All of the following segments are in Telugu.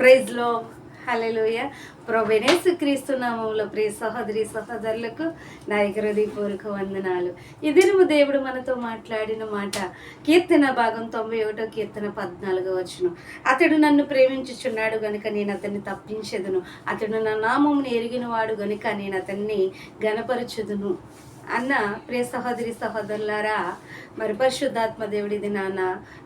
ప్రైజ్లో హలెలుయ ప్రొవెనేసు క్రీస్తు నామంలో ప్రియ సహోదరి సహోదరులకు నా హృదయపూర్వక వందనాలు. ఇదిరుము దేవుడు మనతో మాట్లాడిన మాట కీర్తన భాగం తొంభై ఒకటో కీర్తన పద్నాలుగో వచ్చును అతడు నన్ను ప్రేమించుచున్నాడు గనుక నేను అతన్ని తప్పించెదను. అతడు నా నామమును ఎరిగిన వాడు గనుక నేను అతన్ని గనపరచుదును అన్న ప్రియ సహోదరి సహోదరులారా మరి పరిశుద్ధాత్మ దేవుడిది నాన్న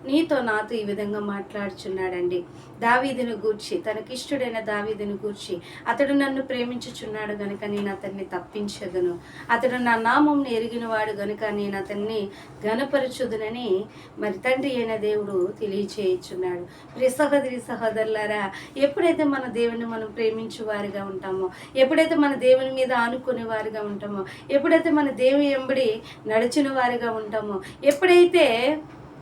నీతో నాతో ఈ విధంగా మాట్లాడుచున్నాడండి. దావీదిని గూర్చి తనకిష్టుడైన దావీదిని గూర్చి అతడు నన్ను ప్రేమించుచున్నాడు గనుక నేను అతన్ని తప్పించదును. అతడు నా నామంను ఎరిగిన వాడు గనుక నేను అతన్ని గనపరచుదునని మరి తండ్రి అయిన దేవుడు తెలియచేయుచున్నాడు. ప్రియ సహోదరి సహోదరులారా ఎప్పుడైతే మన దేవుని మనం ప్రేమించు వారిగా ఉంటామో ఎప్పుడైతే మన దేవుని మీద ఆనుకునే వారిగా ఉంటామో ఎప్పుడైతే మన దేవుని ఎంబడి నడిచిన వారిగా ఉంటామో. ఎప్పుడైతే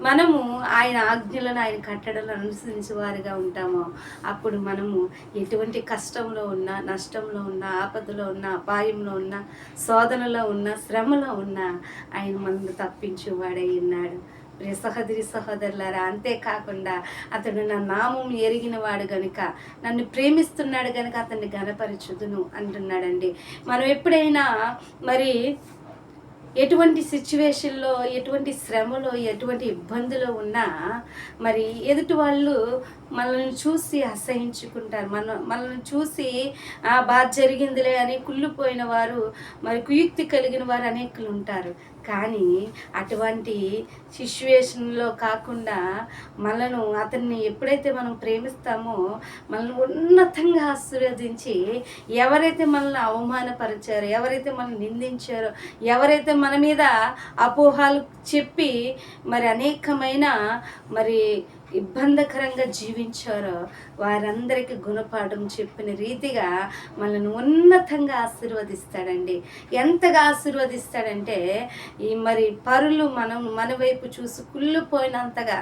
మనము ఆయన ఆజ్ఞలను ఆయన కట్టడలను అనుసరించే వారిగా ఉంటామో అప్పుడు మనము ఎటువంటి కష్టంలో ఉన్నా నష్టంలో ఉన్నా ఆపదలో ఉన్నా అపాయంలో ఉన్నా శోధనలో ఉన్నా శ్రమలో ఉన్నా ఆయన మనల్ని తప్పించేవాడై ఉన్నాడు. ప్రియ సహోదరి సహోదరులారా అంతేకాకుండా అతడు నా నామం ఎరిగిన వాడు గనుక నన్ను ప్రేమిస్తున్నాడు గనుక అతన్ని గనపరచుదును అంటున్నాడండి. మనం ఎప్పుడైనా మరి ఎటువంటి సిచ్యువేషన్లో ఎటువంటి శ్రమలో ఎటువంటి ఇబ్బందులో ఉన్నా మరి ఎదుటి వాళ్ళు మనల్ని చూసి అసహించుకుంటారు. మన మనల్ని చూసి ఆ బాధ జరిగిందిలే అని కుళ్ళిపోయిన వారు మరి కుయుక్తి కలిగిన వారు అనేకులు ఉంటారు. కానీ అటువంటి సిచ్యువేషన్లో కాకుండా మనను అతన్ని ఎప్పుడైతే మనం ప్రేమిస్తామో మనల్ని ఉన్నతంగా ఆశీర్వదించి ఎవరైతే మనల్ని అవమానపరిచారో ఎవరైతే మనల్ని నిందించారో ఎవరైతే మన మీద అపోహాలు చెప్పి మరి అనేకమైన మరి ఇబ్బందికరంగా జీవించారో వారందరికీ గుణపాఠం చెప్పిన రీతిగా మనల్ని ఉన్నతంగా ఆశీర్వదిస్తాడండి. ఎంతగా ఆశీర్వదిస్తాడంటే ఈ మరి పరులు మనం మన వైపు చూసి కుళ్ళిపోయినంతగా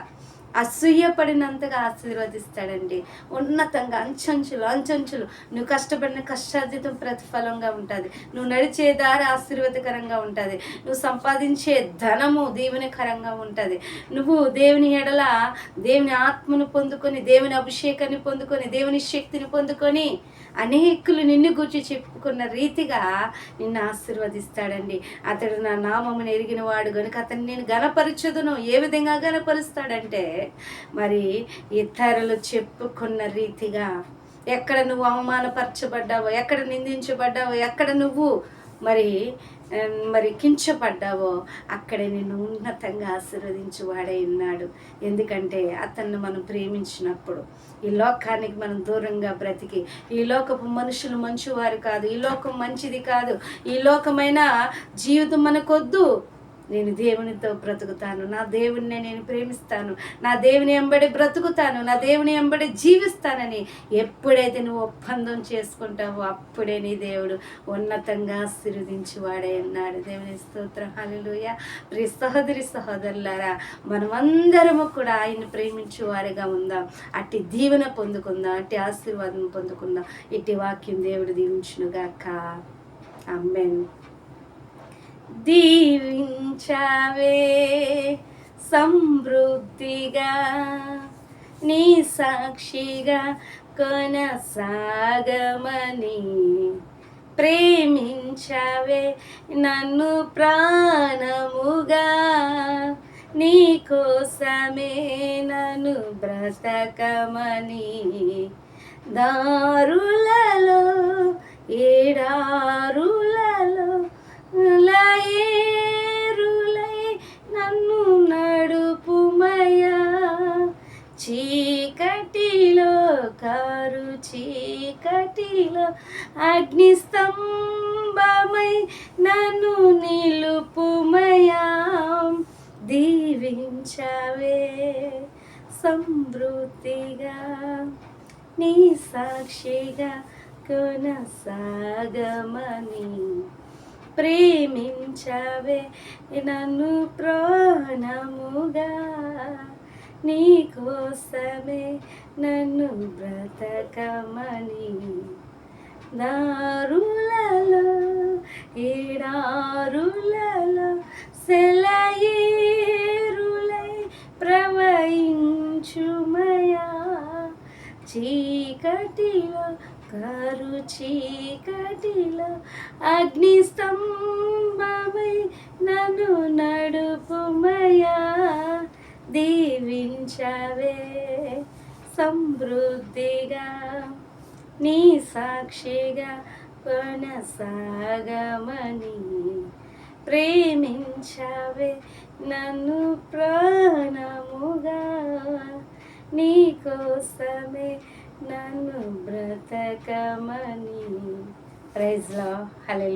అసూయపడినంతగా ఆశీర్వదిస్తాడండి. ఉన్నతంగా అంచంచులు అంచంచులు. నువ్వు కష్టపడిన కష్టార్జితం ప్రతిఫలంగా ఉంటుంది. నువ్వు నడిచే దారి ఆశీర్వాదకరంగా ఉంటుంది. నువ్వు సంపాదించే ధనము దీవెనకరంగా ఉంటుంది. నువ్వు దేవుని ఎడల దేవుని ఆత్మను పొందుకొని దేవుని అభిషేకాన్ని పొందుకొని దేవుని శక్తిని పొందుకొని అనేకులు నిన్ను గురించి చెప్పుకున్న రీతిగా నిన్ను ఆశీర్వదిస్తాడండి. అతడు నా నామమును ఎరిగిన వాడు కనుక అతను నేను గనపరచదును ఏ విధంగా గనపరుస్తాడంటే మరి ఇతరులు చెప్పుకున్న రీతిగా ఎక్కడ నువ్వు అవమానపరచబడ్డావో ఎక్కడ నిందించబడ్డావో ఎక్కడ నువ్వు మరి మరి కించపడ్డావో అక్కడే నిన్ను ఉన్నతంగా ఆశీర్వదించి వాడే ఉన్నాడు. ఎందుకంటే అతన్ని మనం ప్రేమించినప్పుడు ఈ లోకానికి మనం దూరంగా బ్రతికి ఈ లోకపు మనుషులు మంచివారు కాదు ఈ లోకం మంచిది కాదు ఈ లోకమైన జీవితం మనకొద్దు. నేను దేవునితో బ్రతుకుతాను. నా దేవుణ్ణి నేను ప్రేమిస్తాను. నా దేవుని ఎంబడి బ్రతుకుతాను. నా దేవుని ఎంబడి జీవిస్తానని ఎప్పుడైతే నువ్వు ఒప్పందం చేసుకుంటావో అప్పుడే నీ దేవుడు ఉన్నతంగా ఆశీర్వదించి వాడే ఉన్నాడు. దేవుని స్తోత్ర. హల్లెలూయా. ప్రియ సహోదరి సహోదరులారా మనమందరము కూడా ఆయన్ని ప్రేమించు వారిగా ఉందాం. అట్టి దీవెన పొందుకుందాం. అట్టి ఆశీర్వాదం పొందుకుందాం. ఇట్టి వాక్యం దేవుడు దీవించునుగాక. అమ్మేను దీవించవే సమృద్ధిగా నీ సాక్షిగా కొనసాగమని ప్రేమించవే నన్ను ప్రాణముగా. నీ కోసమే నన్ను బ్రతకమని దారులలో ఏడారులలో చీకటిలో అగ్నిస్తంభమై నన్ను నిలుపుమయా దీవించవే సమృద్ధిగా నీ సాక్షిగా కొనసాగమని ప్రేమించవే నన్ను ప్రాణముగా. నీ కోసమే నన్ను బ్రతకమని. దారులలో ఏడారులలో సెలయేరులై ప్రవహించుమయా. చీకటిలో కరు చీకటిలో అగ్నిస్తంభమై నన్ను నడుపుమ దీవించవే సమృద్ధిగా నీ సాక్షిగా కొనసాగమని ప్రేమించవే నన్ను ప్రాణముగా. నీ కోసమే నన్ను బ్రతకమని. ప్రైజ్లో హలో